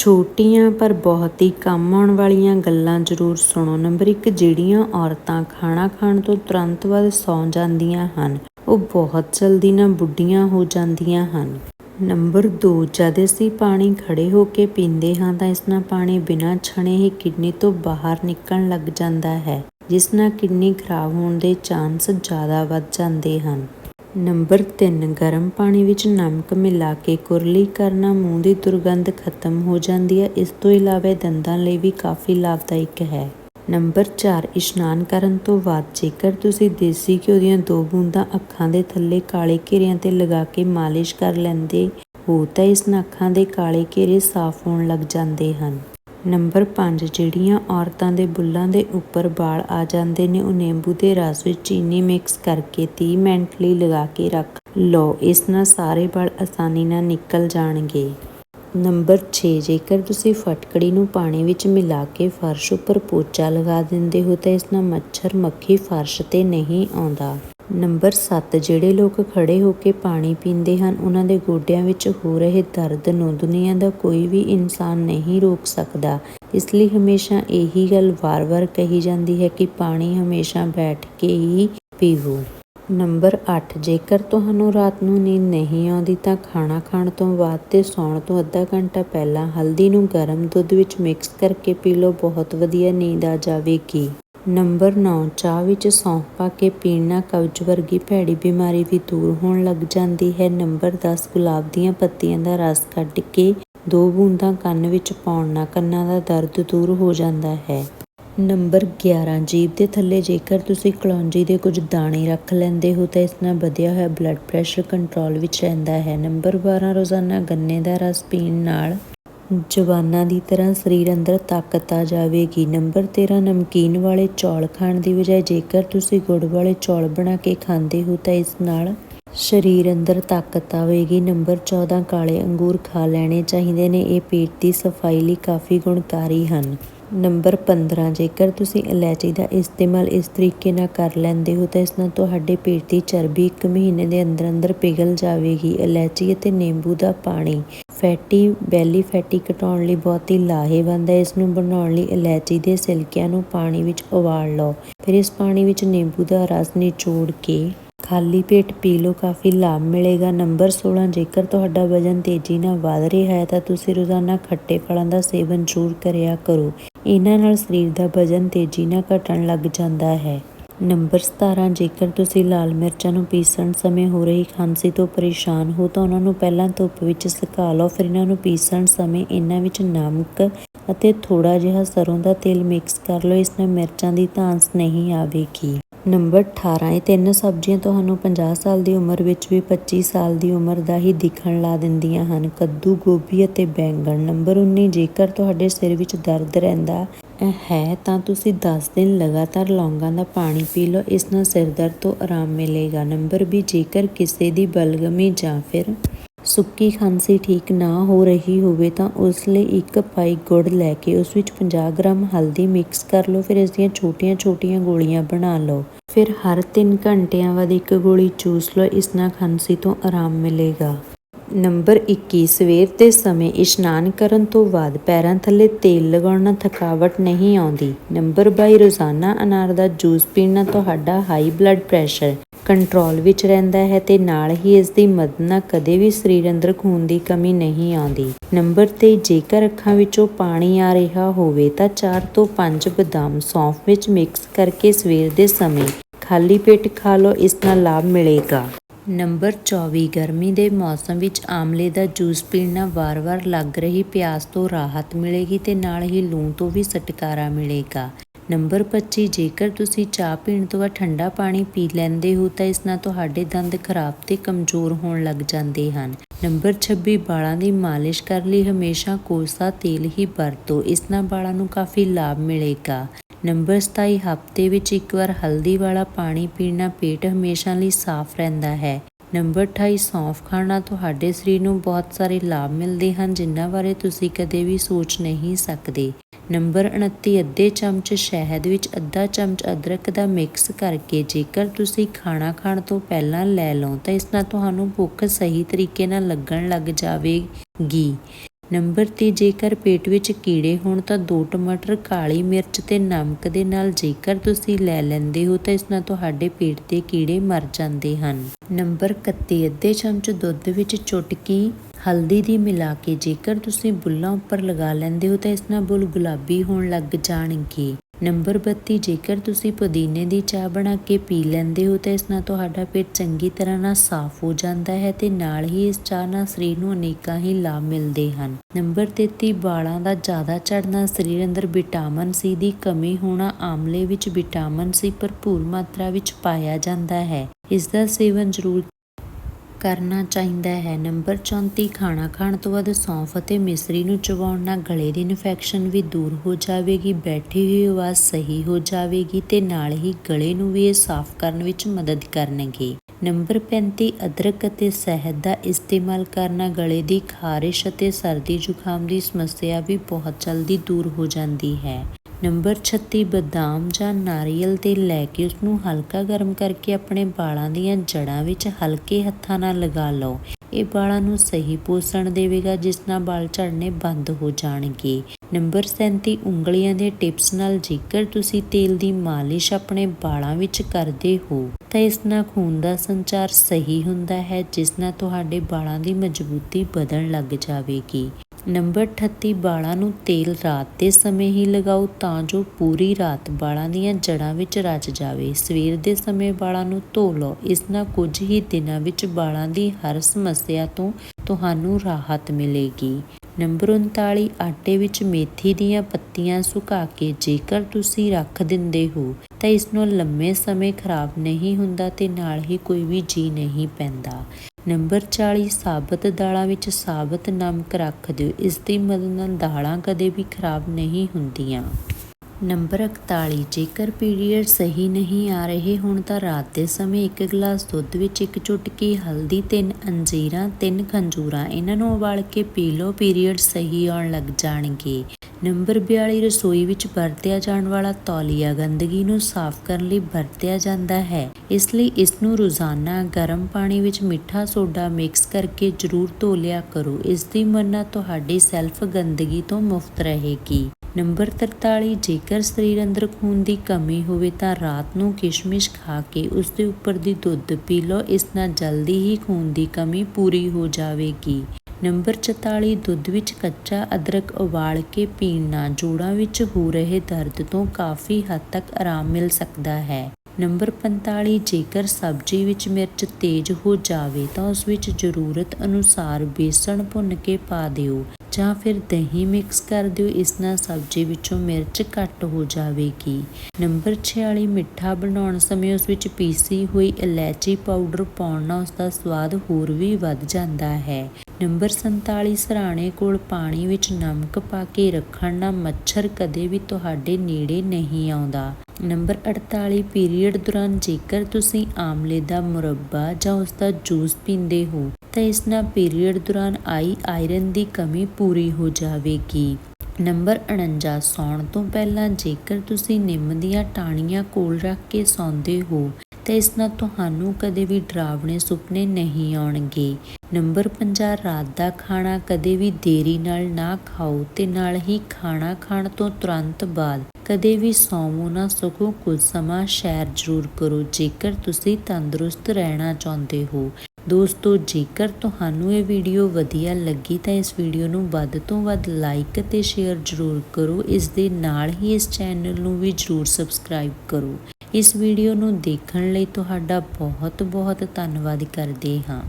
ਛੋਟੀਆਂ ਪਰ ਬਹੁਤ ਹੀ ਕੰਮ ਆਉਣ ਵਾਲੀਆਂ ਗੱਲਾਂ ਜ਼ਰੂਰ ਸੁਣੋ। ਨੰਬਰ 1 ਜਿਹੜੀਆਂ ਔਰਤਾਂ ਖਾਣਾ ਖਾਣ ਤੋਂ ਤੁਰੰਤ ਬਾਅਦ ਸੌਂ ਜਾਂਦੀਆਂ ਹਨ, ਉਹ ਬਹੁਤ ਜਲਦੀ ਨਾਲ ਬੁੱਢੀਆਂ ਹੋ ਜਾਂਦੀਆਂ ਹਨ। ਨੰਬਰ 2 ਜਦ ਅਸੀਂ ਪਾਣੀ ਖੜੇ ਹੋ ਕੇ ਪੀਂਦੇ ਹਾਂ ਤਾਂ ਇਸ ਨਾਲ ਪਾਣੀ ਬਿਨਾਂ ਛਣੇ ਹੀ ਕਿਡਨੀ ਤੋਂ ਬਾਹਰ ਨਿਕਲਣ ਲੱਗ ਜਾਂਦਾ ਹੈ, ਜਿਸ ਨਾਲ ਕਿਡਨੀ ਖਰਾਬ ਹੋਣ ਦੇ ਚਾਂਸ ਜ਼ਿਆਦਾ ਵੱਧ ਜਾਂਦੇ ਹਨ। ਨੰਬਰ 3 ਗਰਮ ਪਾਣੀ ਵਿੱਚ ਨਮਕ ਮਿਲਾ ਕੇ ਕੁਰਲੀ ਕਰਨਾ ਮੂੰਹ ਦੀ ਦੁਰਗੰਧ ਖਤਮ ਹੋ ਜਾਂਦੀ ਹੈ। ਇਸ ਤੋਂ ਇਲਾਵਾ ਦੰਦਾਂ ਲਈ ਵੀ ਕਾਫੀ ਲਾਭਦਾਇਕ ਹੈ। ਨੰਬਰ 4 ਇਸ਼ਨਾਨ ਕਰਨ ਤੋਂ ਬਾਅਦ ਜੇਕਰ ਤੁਸੀਂ ਦੇਸੀ ਘਿਓ ਦੀਆਂ ਦੋ ਬੂੰਦਾਂ ਅੱਖਾਂ ਦੇ ਥੱਲੇ ਕਾਲੇ ਘੇਰਿਆਂ ਤੇ ਲਗਾ ਕੇ ਮਾਲਿਸ਼ ਕਰ ਲੈਂਦੇ ਹੋ, ਤਾਂ ਇਸ ਨਾਲ ਅੱਖਾਂ ਦੇ ਕਾਲੇ ਘੇਰੇ ਸਾਫ਼ ਹੋਣ ਲੱਗ ਜਾਂਦੇ ਹਨ। ਨੰਬਰ 5 ਜਿਹੜੀਆਂ ਔਰਤਾਂ ਦੇ ਬੁੱਲਾਂ ਦੇ ਉੱਪਰ ਵਾਲ ਆ ਜਾਂਦੇ ਨੇ, ਉਹ ਨਿੰਬੂ ਦੇ ਰਸ ਵਿੱਚ ਚੀਨੀ ਮਿਕਸ ਕਰਕੇ 30 ਮਿੰਟ ਲਈ ਲਗਾ ਕੇ ਰੱਖ। ਲਓ, ਇਸ ਨਾਲ ਸਾਰੇ ਵਾਲ ਆਸਾਨੀ ਨਾਲ ਨਿਕਲ ਜਾਣਗੇ। ਨੰਬਰ 6 ਜੇਕਰ ਤੁਸੀਂ ਫਟਕੜੀ ਨੂੰ ਪਾਣੀ ਵਿੱਚ ਮਿਲਾ ਕੇ ਫਰਸ਼ ਉੱਪਰ ਪੋਚਾ ਲਗਾ ਦਿੰਦੇ ਹੋ, ਤਾਂ ਇਸ ਨਾਲ ਮੱਛਰ ਮੱਖੀ ਫਰਸ਼ ਤੇ ਨਹੀਂ ਆਉਂਦਾ। ਨੰਬਰ 7 ਜਿਹੜੇ ਲੋਕ ਖੜੇ ਹੋ ਕੇ ਪਾਣੀ ਪੀਂਦੇ ਹਨ, ਉਹਨਾਂ ਦੇ ਗੋਡਿਆਂ ਵਿੱਚ ਹੋ ਰਹੇ ਦਰਦ ਨੂੰ ਦੁਨੀਆ ਦਾ ਕੋਈ ਵੀ ਇਨਸਾਨ ਨਹੀਂ ਰੋਕ ਸਕਦਾ। ਇਸ ਲਈ ਹਮੇਸ਼ਾ ਇਹੀ ਗੱਲ ਵਾਰ-ਵਾਰ ਕਹੀ ਜਾਂਦੀ ਹੈ ਕਿ ਪਾਣੀ ਹਮੇਸ਼ਾ ਬੈਠ ਕੇ ਹੀ ਪੀਵੋ। ਨੰਬਰ 8 ਜੇਕਰ ਤੁਹਾਨੂੰ ਰਾਤ ਨੂੰ ਨੀਂਦ ਨਹੀਂ ਆਉਂਦੀ ਤਾਂ ਖਾਣਾ ਖਾਣ ਤੋਂ ਬਾਅਦ ਤੇ ਸੌਣ ਤੋਂ ਅੱਧਾ ਘੰਟਾ ਪਹਿਲਾਂ ਹਲਦੀ ਨੂੰ ਗਰਮ ਦੁੱਧ ਵਿੱਚ ਮਿਕਸ ਕਰਕੇ ਪੀ ਲਓ। ਬਹੁਤ ਵਧੀਆ ਨੀਂਦ ਆ ਜਾਵੇਗੀ। ਨੰਬਰ 9 ਚਾਹ ਵਿੱਚ ਸੌਂਫ ਪਾ ਕੇ ਪੀਣ ਨਾਲ ਕਬਜ਼ ਵਰਗੀ ਭੈੜੀ ਬਿਮਾਰੀ ਵੀ ਦੂਰ ਹੋਣ ਲੱਗ ਜਾਂਦੀ ਹੈ। ਨੰਬਰ 10 ਗੁਲਾਬ ਦੀਆਂ ਪੱਤੀਆਂ ਦਾ ਰਸ ਕੱਢ ਕੇ ਦੋ ਬੂੰਦਾਂ ਕੰਨ ਵਿੱਚ ਪਾਉਣ ਨਾਲ ਕੰਨਾਂ ਦਾ ਦਰਦ ਦੂਰ ਹੋ ਜਾਂਦਾ ਹੈ। ਨੰਬਰ 11 ਜੀਭ ਦੇ ਥੱਲੇ ਜੇਕਰ ਤੁਸੀਂ ਕਲੌਂਜੀ ਦੇ ਕੁਝ ਦਾਣੇ ਰੱਖ ਲੈਂਦੇ ਹੋ ਤਾਂ ਇਸ ਨਾਲ ਵਧਿਆ ਹੋਇਆ ਬਲੱਡ ਪ੍ਰੈਸ਼ਰ ਕੰਟਰੋਲ ਵਿੱਚ ਰਹਿੰਦਾ ਹੈ। ਨੰਬਰ 12 ਰੋਜ਼ਾਨਾ ਗੰਨੇ ਦਾ ਰਸ ਪੀਣ ਨਾਲ ਜਵਾਨਾਂ ਦੀ ਤਰ੍ਹਾਂ ਸਰੀਰ ਅੰਦਰ ਤਾਕਤ ਆ ਜਾਵੇਗੀ। ਨੰਬਰ 13 ਨਮਕੀਨ ਵਾਲੇ ਚੌਲ ਖਾਣ ਦੀ ਬਜਾਏ ਜੇਕਰ ਤੁਸੀਂ ਗੁੜ ਵਾਲੇ ਚੌਲ ਬਣਾ ਕੇ ਖਾਂਦੇ ਹੋ ਤਾਂ ਇਸ ਨਾਲ ਸਰੀਰ ਅੰਦਰ ਤਾਕਤ ਆਵੇਗੀ। ਨੰਬਰ 14 ਕਾਲੇ ਅੰਗੂਰ ਖਾ ਲੈਣੇ ਚਾਹੀਦੇ ਨੇ। ਇਹ ਪੇਟ ਦੀ ਸਫ਼ਾਈ ਲਈ ਕਾਫੀ ਗੁਣਕਾਰੀ ਹਨ। ਨੰਬਰ 15 ਜੇਕਰ ਤੁਸੀਂ ਇਲਾਇਚੀ ਦਾ ਇਸਤੇਮਾਲ ਇਸ ਤਰੀਕੇ ਨਾਲ ਕਰ ਲੈਂਦੇ ਹੋ ਤਾਂ ਇਸ ਨਾਲ ਤੁਹਾਡੇ ਪੇਟ ਦੀ ਚਰਬੀ ਇੱਕ ਮਹੀਨੇ ਦੇ ਅੰਦਰ ਅੰਦਰ ਪਿਘਲ ਜਾਵੇਗੀ। ਇਲਾਇਚੀ ਅਤੇ ਨਿੰਬੂ ਦਾ ਪਾਣੀ ਫੈਟੀ, ਬੈਲੀ ਫੈਟੀ ਘਟਾਉਣ ਲਈ ਬਹੁਤ ਹੀ ਲਾਹੇਵੰਦ ਹੈ। ਇਸ ਨੂੰ ਬਣਾਉਣ ਲਈ ਇਲਾਇਚੀ ਦੇ ਸਿਲਕਿਆਂ ਨੂੰ ਪਾਣੀ ਵਿੱਚ ਉਬਾਲ ਲਓ। ਫਿਰ ਇਸ ਪਾਣੀ ਵਿੱਚ ਨਿੰਬੂ ਦਾ ਰਸ ਨਿਚੋੜ ਕੇ ਖਾਲੀ ਪੇਟ ਪੀ ਲਓ। ਕਾਫੀ ਲਾਭ ਮਿਲੇਗਾ। ਨੰਬਰ 16 ਜੇਕਰ ਤੁਹਾਡਾ ਵਜ਼ਨ ਤੇਜ਼ੀ ਨਾਲ ਵਧ ਰਿਹਾ ਹੈ, ਤਾਂ ਤੁਸੀਂ ਰੋਜ਼ਾਨਾ ਖੱਟੇ ਫਲਾਂ ਦਾ ਸੇਵਨ ਜ਼ਰੂਰ ਕਰਿਆ ਕਰੋ। ਇਹਨਾਂ ਨਾਲ ਸਰੀਰ ਦਾ ਵਜ਼ਨ ਤੇਜ਼ੀ ਨਾਲ ਘਟਣ ਲੱਗ ਜਾਂਦਾ ਹੈ। ਨੰਬਰ 17 ਜੇਕਰ ਤੁਸੀਂ ਲਾਲ ਮਿਰਚਾਂ ਨੂੰ ਪੀਸਣ ਸਮੇਂ ਹੋ ਰਹੀ ਖਾਂਸੀ ਤੋਂ ਪਰੇਸ਼ਾਨ ਹੋ ਤਾਂ ਉਹਨਾਂ ਨੂੰ ਪਹਿਲਾਂ ਧੁੱਪ ਵਿੱਚ ਸੁਕਾ ਲਓ। ਫਿਰ ਇਹਨਾਂ ਨੂੰ ਪੀਸਣ ਸਮੇਂ ਇਹਨਾਂ ਵਿੱਚ ਨਮਕ ਅਤੇ ਥੋੜਾ ਜਿਹਾ ਸਰੋਂ ਦਾ ਤੇਲ ਮਿਕਸ ਕਰ ਲਓ। ਇਸ ਨਾਲ ਮਿਰਚਾਂ ਦੀ ਧਾਂਸ ਨਹੀਂ ਆਵੇਗੀ। ਨੰਬਰ 18 ਇਹ ਤਿੰਨ ਸਬਜ਼ੀਆਂ ਤੁਹਾਨੂੰ 50 ਸਾਲ ਦੀ ਉਮਰ ਵਿੱਚ ਵੀ 25 ਸਾਲ ਦੀ ਉਮਰ ਦਾ ਹੀ ਦਿਖਣ ਲਾ ਦਿੰਦੀਆਂ ਹਨ। ਕੱਦੂ, ਗੋਭੀ ਅਤੇ ਬੈਂਗਣ। ਨੰਬਰ 19 ਜੇਕਰ ਤੁਹਾਡੇ ਸਿਰ ਵਿੱਚ ਦਰਦ ਰਹਿੰਦਾ ਹੈ ਤਾਂ ਤੁਸੀਂ 10 ਦਿਨ ਲਗਾਤਾਰ ਲੌਂਗਾਂ ਦਾ ਪਾਣੀ ਪੀ ਲਓ, ਇਸ ਨਾਲ ਸਿਰ ਦਰਦ ਤੋਂ ਆਰਾਮ ਮਿਲੇਗਾ। ਨੰਬਰ 20 ਜੇਕਰ ਕਿਸੇ ਦੀ ਬਲਗਮੀ ਜਾਂ ਫਿਰ ਸੁੱਕੀ ਖਾਂਸੀ ਠੀਕ ਨਾ ਹੋ ਰਹੀ ਹੋਵੇ ਤਾਂ ਉਸ ਲਈ ਇੱਕ ਪਾਈ ਗੁੜ ਲੈ ਕੇ ਉਸ ਵਿੱਚ 50 ਗ੍ਰਾਮ ਹਲਦੀ ਮਿਕਸ ਕਰ ਲਓ, ਫਿਰ ਇਸ ਦੀਆਂ ਛੋਟੀਆਂ-ਛੋਟੀਆਂ ਗੋਲੀਆਂ ਬਣਾ ਲਓ। ਫਿਰ ਹਰ 3 ਘੰਟਿਆਂ ਬਾਅਦ ਇੱਕ ਗੋਲੀ ਚੂਸ ਲਓ, ਇਸ ਨਾਲ ਖਾਂਸੀ ਤੋਂ ਆਰਾਮ ਮਿਲੇਗਾ। ਨੰਬਰ 21 ਸਵੇਰ ਦੇ ਸਮੇਂ ਇਸ਼ਨਾਨ ਕਰਨ ਤੋਂ ਬਾਅਦ ਪੈਰਾਂ ਥੱਲੇ ਤੇਲ ਲਗਾਉਣਾ ਥਕਾਵਟ ਨਹੀਂ ਆਉਂਦੀ। ਨੰਬਰ 22 ਰੋਜ਼ਾਨਾ ਅਨਾਰ ਦਾ ਜੂਸ ਪੀਣ ਨਾਲ ਤੁਹਾਡਾ ਹਾਈ ਬਲੱਡ ਪ੍ਰੈਸ਼ਰ ਕੰਟਰੋਲ ਵਿੱਚ ਰਹਿੰਦਾ ਹੈ ਤੇ ਨਾਲ ਹੀ ਇਸ ਦੀ ਮਦਦ ਨਾਲ ਕਦੇ ਵੀ ਸਰੀਰ ਅੰਦਰ ਖੂਨ ਦੀ ਕਮੀ ਨਹੀਂ ਆਉਂਦੀ। ਨੰਬਰ 23 ਜੇਕਰ ਅੱਖਾਂ ਵਿੱਚੋਂ ਪਾਣੀ ਆ ਰਿਹਾ ਹੋਵੇ ਤਾਂ 4 ਤੋਂ 5 ਬਦਾਮ ਸੌਂਫ ਵਿੱਚ ਮਿਕਸ ਕਰਕੇ ਸਵੇਰ ਦੇ ਸਮੇਂ ਖਾਲੀ ਪੇਟ ਖਾ ਲਓ, ਇਸ ਨਾਲ ਲਾਭ ਮਿਲੇਗਾ। ਨੰਬਰ 24 ਗਰਮੀ ਦੇ ਮੌਸਮ ਵਿੱਚ ਆਮਲੇ ਦਾ ਜੂਸ ਪੀਣ ਨਾਲ ਵਾਰ-ਵਾਰ ਲੱਗ ਰਹੀ ਪਿਆਸ ਤੋਂ ਰਾਹਤ ਮਿਲੇਗੀ ਤੇ ਨਾਲ ਹੀ ਲੂਣ ਤੋਂ ਵੀ ਛੁਟਕਾਰਾ ਮਿਲੇਗਾ। ਨੰਬਰ 25 ਜੇਕਰ ਤੁਸੀਂ ਚਾਹ ਪੀਣ ਤੋਂ ਬਾਅਦ ਠੰਡਾ ਪਾਣੀ ਪੀ ਲੈਂਦੇ ਹੋ ਤਾਂ ਇਸ ਨਾਲ ਤੁਹਾਡੇ ਦੰਦ ਖਰਾਬ ਤੇ ਕਮਜ਼ੋਰ ਹੋਣ ਲੱਗ ਜਾਂਦੇ ਹਨ। ਨੰਬਰ 26 ਵਾਲਾਂ ਦੀ ਮਾਲਿਸ਼ ਕਰਨ ਲਈ। ਹਮੇਸ਼ਾ ਕੋਸਾ ਤੇਲ ਹੀ ਵਰਤੋ। ਇਸ ਨਾਲ ਵਾਲਾਂ ਨੂੰ ਕਾਫੀ ਲਾਭ ਮਿਲੇਗਾ। ਨੰਬਰ 27 ਹਫ਼ਤੇ ਵਿੱਚ ਇੱਕ ਵਾਰ ਹਲਦੀ ਵਾਲਾ ਪਾਣੀ ਪੀਣਾ ਪੇਟ ਹਮੇਸ਼ਾ ਲਈ ਸਾਫ਼ ਰਹਿੰਦਾ ਹੈ। ਨੰਬਰ 28 ਸੌਂਫ ਖਾਣਾ ਤੁਹਾਡੇ ਸਰੀਰ ਨੂੰ ਬਹੁਤ ਸਾਰੇ ਲਾਭ ਮਿਲਦੇ ਹਨ, ਜਿਨ੍ਹਾਂ ਬਾਰੇ ਤੁਸੀਂ ਕਦੇ ਵੀ ਸੋਚ ਨਹੀਂ ਸਕਦੇ। ਨੰਬਰ 29 ਅੱਧੇ ਚਮਚ ਸ਼ਹਿਦ ਵਿੱਚ ਅੱਧਾ ਚਮਚ ਅਦਰਕ ਦਾ ਮਿਕਸ ਕਰਕੇ ਜੇਕਰ ਤੁਸੀਂ ਖਾਣਾ ਖਾਣ ਤੋਂ ਪਹਿਲਾਂ ਲੈ ਲਓ ਤਾਂ ਇਸ ਨਾਲ ਤੁਹਾਨੂੰ ਭੁੱਖ ਸਹੀ ਤਰੀਕੇ ਨਾਲ ਲੱਗਣ ਲੱਗ ਜਾਵੇਗੀ। ਨੰਬਰ 3 ਜੇਕਰ ਪੇਟ ਵਿੱਚ ਕੀੜੇ ਹੋਣ ਤਾਂ ਦੋ ਟਮਾਟਰ, ਕਾਲੀ ਮਿਰਚ ਤੇ ਨਮਕ ਦੇ ਨਾਲ ਜੇਕਰ ਤੁਸੀਂ ਲੈ ਲੈਂਦੇ ਹੋ ਤਾਂ ਇਸ ਨਾਲ ਤੁਹਾਡੇ ਪੇਟ ਦੇ ਕੀੜੇ ਮਰ ਜਾਂਦੇ ਹਨ। ਨੰਬਰ 31 ਅੱਧੇ ਚਮਚ ਦੁੱਧ ਵਿੱਚ ਚੁਟਕੀ, ਹਲਦੀ ਦੀ ਮਿਲਾ ਕੇ ਜੇਕਰ ਤੁਸੀਂ ਬੁੱਲਾਂ ਉੱਪਰ ਲਗਾ ਲੈਂਦੇ ਹੋ ਤਾਂ ਇਸ ਨਾਲ ਬੁੱਲ ਗੁਲਾਬੀ ਹੋਣ ਲੱਗ ਜਾਣਗੇ। ਨੰਬਰ 32 ਜੇਕਰ ਤੁਸੀਂ ਪੁਦੀਨੇ ਦੀ ਚਾਹ ਬਣਾ ਕੇ ਪੀ ਲੈਂਦੇ ਹੋ ਤਾਂ ਇਸ ਨਾਲ ਤੁਹਾਡਾ ਪੇਟ ਚੰਗੀ ਤਰ੍ਹਾਂ ਨਾਲ ਸਾਫ਼ ਹੋ ਜਾਂਦਾ ਹੈ ਤੇ ਨਾਲ ਹੀ ਇਸ ਚਾਹ ਨਾਲ ਸਰੀਰ ਨੂੰ ਅਨੇਕਾਂ ਹੀ ਲਾਭ ਮਿਲਦੇ ਹਨ। ਨੰਬਰ 33 ਵਾਲਾਂ ਦਾ ਜ਼ਿਆਦਾ ਝੜਨਾ ਸਰੀਰ ਅੰਦਰ ਵਿਟਾਮਿਨ ਸੀ ਦੀ ਕਮੀ ਹੋਣਾ ਆਮਲੇ ਵਿੱਚ ਵਿਟਾਮਿਨ ਸੀ ਭਰਪੂਰ ਮਾਤਰਾ ਵਿੱਚ ਪਾਇਆ ਜਾਂਦਾ ਹੈ। ਇਸ ਦਾ ਸੇਵਨ ਜ਼ਰੂਰ ਕਰਨਾ ਚਾਹੀਦਾ ਹੈ। ਨੰਬਰ 34 ਖਾਣਾ ਖਾਣ ਤੋਂ ਬਾਅਦ ਸੌਂਫ ਅਤੇ ਮਿਸਰੀ ਨੂੰ ਚਬਾਉਣ ਨਾਲ ਗਲੇ ਦੀ ਇਨਫੈਕਸ਼ਨ ਵੀ ਦੂਰ ਹੋ ਜਾਵੇਗੀ, ਬੈਠੀ ਹੋਈ ਆਵਾਜ਼ ਸਹੀ ਹੋ ਜਾਵੇਗੀ ਤੇ ਨਾਲ ਹੀ ਗਲੇ ਨੂੰ ਵੀ ਇਹ ਸਾਫ਼ ਕਰਨ ਵਿੱਚ ਮਦਦ ਕਰਨਗੇ। ਨੰਬਰ 35 ਅਦਰਕ ਅਤੇ ਸ਼ਹਿਦ ਦਾ ਇਸਤੇਮਾਲ ਕਰਨਾ ਗਲੇ ਦੀ ਖਾਰਿਸ਼ ਅਤੇ ਸਰਦੀ ਜ਼ੁਕਾਮ ਦੀ ਸਮੱਸਿਆ ਵੀ ਬਹੁਤ ਜਲਦੀ ਦੂਰ ਹੋ ਜਾਂਦੀ ਹੈ। ਨੰਬਰ 36 ਬਦਾਮ ਜਾਂ ਨਾਰੀਅਲ ਤੇਲ ਲੈ ਕੇ ਉਸ ਨੂੰ ਹਲਕਾ ਗਰਮ ਕਰਕੇ ਆਪਣੇ ਵਾਲਾਂ ਦੀਆਂ ਜੜ੍ਹਾਂ ਵਿੱਚ ਹਲਕੇ ਹੱਥਾਂ ਨਾਲ ਲਗਾ ਲਓ। ਇਹ ਵਾਲਾਂ ਨੂੰ ਸਹੀ ਪੋਸ਼ਣ ਦੇਵੇਗਾ, ਜਿਸ ਨਾਲ ਵਾਲ ਝੜਨੇ ਬੰਦ ਹੋ ਜਾਣਗੇ। ਨੰਬਰ 37 ਉਂਗਲੀਆਂ ਦੇ ਟਿਪਸ ਨਾਲ ਜੇਕਰ ਤੁਸੀਂ ਤੇਲ ਦੀ ਮਾਲਿਸ਼ ਆਪਣੇ ਵਾਲਾਂ ਵਿੱਚ ਕਰਦੇ ਹੋ, ਤਾਂ ਇਸ ਨਾਲ ਖੂਨ ਦਾ ਸੰਚਾਰ ਸਹੀ ਹੁੰਦਾ ਹੈ, ਜਿਸ ਨਾਲ ਤੁਹਾਡੇ ਵਾਲਾਂ ਦੀ ਮਜ਼ਬੂਤੀ ਵਧਣ ਲੱਗ ਜਾਵੇਗੀ। ਨੰਬਰ 38 ਵਾਲਾਂ ਨੂੰ ਤੇਲ ਰਾਤ ਦੇ ਸਮੇਂ ਹੀ ਲਗਾਓ ਤਾਂ ਜੋ ਪੂਰੀ ਰਾਤ ਵਾਲਾਂ ਦੀਆਂ ਜੜ੍ਹਾਂ ਵਿੱਚ ਰਚ ਜਾਵੇ। ਸਵੇਰ ਦੇ ਸਮੇਂ ਵਾਲਾਂ ਨੂੰ ਧੋ ਲਓ। ਇਸ ਨਾਲ ਕੁਝ ਹੀ ਦਿਨਾਂ ਵਿੱਚ ਬਾਲਾਂ ਦੀ ਹਰ ਸਮੱਸਿਆ ਤੋਂ ਤੁਹਾਨੂੰ ਰਾਹਤ ਮਿਲੇਗੀ। ਨੰਬਰ 39 ਆਟੇ ਵਿੱਚ ਮੇਥੀ ਦੀਆਂ ਪੱਤੀਆਂ ਸੁਕਾ ਕੇ ਜੇਕਰ ਤੁਸੀਂ ਰੱਖ ਦਿੰਦੇ ਹੋ, ਤਾਂ ਇਸ ਨੂੰ ਲੰਮੇ ਸਮੇਂ ਖਰਾਬ ਨਹੀਂ ਹੁੰਦਾ ਤੇ ਨਾਲ ਹੀ ਕੋਈ ਵੀ ਜੀ ਨਹੀਂ ਪੈਂਦਾ। ਨੰਬਰ 40 ਸਾਬਤ ਦਾਲਾਂ ਵਿੱਚ ਸਾਬਤ ਨਮਕ ਰੱਖ ਦਿਓ। ਇਸ ਦੀ ਮਦਦ ਨਾਲ ਦਾਲਾਂ ਕਦੇ ਵੀ ਖਰਾਬ ਨਹੀਂ ਹੁੰਦੀਆਂ। ਨੰਬਰ 41 ਜੇਕਰ ਪੀਰੀਅਡ ਸਹੀ ਨਹੀਂ ਆ ਰਹੇ ਹੁਣ ਤਾਂ ਰਾਤ ਦੇ ਸਮੇਂ ਇੱਕ ਗਲਾਸ ਦੁੱਧ ਵਿੱਚ ਇੱਕ ਚੁਟਕੀ, ਹਲਦੀ, ਤਿੰਨ ਅੰਜੀਰਾਂ, ਤਿੰਨ ਖੰਜੂਰਾਂ, ਇਹਨਾਂ ਨੂੰ ਉਬਾਲ ਕੇ ਪੀ ਲਓ। ਪੀਰੀਅਡ ਸਹੀ ਆਉਣ ਲੱਗ ਜਾਣਗੇ। ਨੰਬਰ 42 ਰਸੋਈ ਵਿੱਚ ਵਰਤਿਆ ਜਾਣ ਵਾਲਾ ਤੌਲੀਆ ਗੰਦਗੀ ਨੂੰ ਸਾਫ਼ ਕਰਨ ਲਈ ਵਰਤਿਆ ਜਾਂਦਾ ਹੈ। ਇਸ ਲਈ ਇਸ ਨੂੰ ਰੋਜ਼ਾਨਾ ਗਰਮ ਪਾਣੀ ਵਿੱਚ ਮਿੱਠਾ ਸੋਡਾ ਮਿਕਸ ਕਰਕੇ ਜ਼ਰੂਰ ਧੋ ਲਿਆ ਕਰੋ। ਇਸ ਦੀ ਮੰਨਾ ਤੁਹਾਡੀ ਸੈਲਫ ਗੰਦਗੀ ਤੋਂ ਮੁਫਤ ਰਹੇਗੀ। ਨੰਬਰ 43 ਜੇਕਰ ਸਰੀਰ ਅੰਦਰ ਖੂਨ ਦੀ ਕਮੀ ਹੋਵੇ ਤਾਂ ਰਾਤ ਨੂੰ ਕਿਸ਼ਮਿਸ਼ ਖਾ ਕੇ ਉਸ ਦੇ ਉੱਪਰ ਦੀ ਦੁੱਧ ਪੀ ਲਓ। ਇਸ ਨਾਲ ਜਲਦੀ ਹੀ ਖੂਨ ਦੀ ਕਮੀ ਪੂਰੀ ਹੋ ਜਾਵੇਗੀ। ਨੰਬਰ 44 ਦੁੱਧ ਵਿੱਚ ਕੱਚਾ ਅਦਰਕ ਉਬਾਲ ਕੇ ਪੀਣ ਨਾਲ ਜੋੜਾਂ ਵਿੱਚ ਹੋ ਰਹੇ ਦਰਦ ਤੋਂ ਕਾਫੀ ਹੱਦ ਤੱਕ ਆਰਾਮ ਮਿਲ ਸਕਦਾ ਹੈ। ਨੰਬਰ 45 ਜੇਕਰ ਸਬਜ਼ੀ ਵਿੱਚ ਮਿਰਚ ਤੇਜ਼ ਹੋ ਜਾਵੇ ਤਾਂ ਉਸ ਵਿੱਚ ਜ਼ਰੂਰਤ ਅਨੁਸਾਰ ਬੇਸਣ ਭੁੰਨ ਕੇ ਪਾ ਦਿਓ ਜਾਂ ਫਿਰ ਦਹੀਂ ਮਿਕਸ ਕਰ ਦਿਓ, ਇਸ ਨਾਲ ਸਬਜ਼ੀ ਵਿੱਚੋਂ ਮਿਰਚ ਘੱਟ ਹੋ ਜਾਵੇਗੀ। ਨੰਬਰ 46 ਮਿੱਠਾ ਬਣਾਉਣ ਸਮੇਂ ਉਸ ਵਿੱਚ ਪੀਸੀ ਹੋਈ ਇਲਾਇਚੀ ਪਾਊਡਰ ਪਾਉਣ ਨਾਲ ਉਸ ਦਾ ਸਵਾਦ ਹੋਰ ਵੀ ਵੱਧ ਜਾਂਦਾ ਹੈ। ਨੰਬਰ 47 ਸਰਾਣੇ ਕੋਲ ਪਾਣੀ ਵਿੱਚ ਨਮਕ ਪਾ ਕੇ ਰੱਖਣ ਨਾਲ ਮੱਛਰ ਕਦੇ ਵੀ ਤੁਹਾਡੇ ਨੇੜੇ ਨਹੀਂ ਆਉਂਦਾ। ਨੰਬਰ 48 ਪੀਰੀਅਡ ਦੌਰਾਨ ਜੇਕਰ ਤੁਸੀਂ ਆਮਲੇ ਦਾ ਮੁਰੱਬਾ ਜਾਂ ਉਸ ਦਾ ਜੂਸ ਪੀਂਦੇ ਹੋ, ਤਾਂ ਇਸ ਨਾਲ ਪੀਰੀਅਡ ਦੌਰਾਨ ਆਈ ਆਇਰਨ ਦੀ ਕਮੀ ਪੂਰੀ ਹੋ ਜਾਵੇਗੀ। ਨੰਬਰ 49 ਸੌਣ ਤੋਂ ਪਹਿਲਾਂ ਜੇਕਰ ਤੁਸੀਂ ਨਿੰਮ ਦੀਆਂ ਟਾਹਣੀਆਂ ਕੋਲ ਰੱਖ ਕੇ ਸੌਂਦੇ ਹੋ ਤਾਂ ਇਸ ਨਾਲ ਤੁਹਾਨੂੰ ਕਦੇ ਵੀ ਡਰਾਵਣੇ ਸੁਪਨੇ ਨਹੀਂ ਆਉਣਗੇ। ਨੰਬਰ 50 ਰਾਤ ਦਾ ਖਾਣਾ ਕਦੇ ਵੀ ਦੇਰੀ ਨਾਲ ਨਾ ਖਾਓ ਤੇ ਨਾਲ ਹੀ ਖਾਣਾ ਖਾਣ ਤੋਂ ਤੁਰੰਤ ਬਾਅਦ ਕਦੇ ਵੀ ਸੌਵੋ ਨਾ ਸਗੋਂ ਕੁਝ ਸਮਾਂ ਸੈਰ ਜ਼ਰੂਰ ਕਰੋ, ਜੇਕਰ ਤੁਸੀਂ ਤੰਦਰੁਸਤ ਰਹਿਣਾ ਚਾਹੁੰਦੇ ਹੋ। ਦੋਸਤੋ, ਜੇਕਰ ਤੁਹਾਨੂੰ ਇਹ ਵੀਡੀਓ ਵਧੀਆ ਲੱਗੀ ਤਾਂ ਇਸ ਵੀਡੀਓ ਨੂੰ ਵੱਧ ਤੋਂ ਵੱਧ ਲਾਈਕ ਅਤੇ ਸ਼ੇਅਰ ਜ਼ਰੂਰ ਕਰੋ, ਇਸ ਦੇ ਨਾਲ ਹੀ ਇਸ ਚੈਨਲ ਨੂੰ ਵੀ ਜ਼ਰੂਰ ਸਬਸਕ੍ਰਾਈਬ ਕਰੋ। ਇਸ ਵੀਡੀਓ ਨੂੰ ਦੇਖਣ ਲਈ ਤੁਹਾਡਾ ਬਹੁਤ ਬਹੁਤ ਧੰਨਵਾਦ ਕਰਦੇ ਹਾਂ।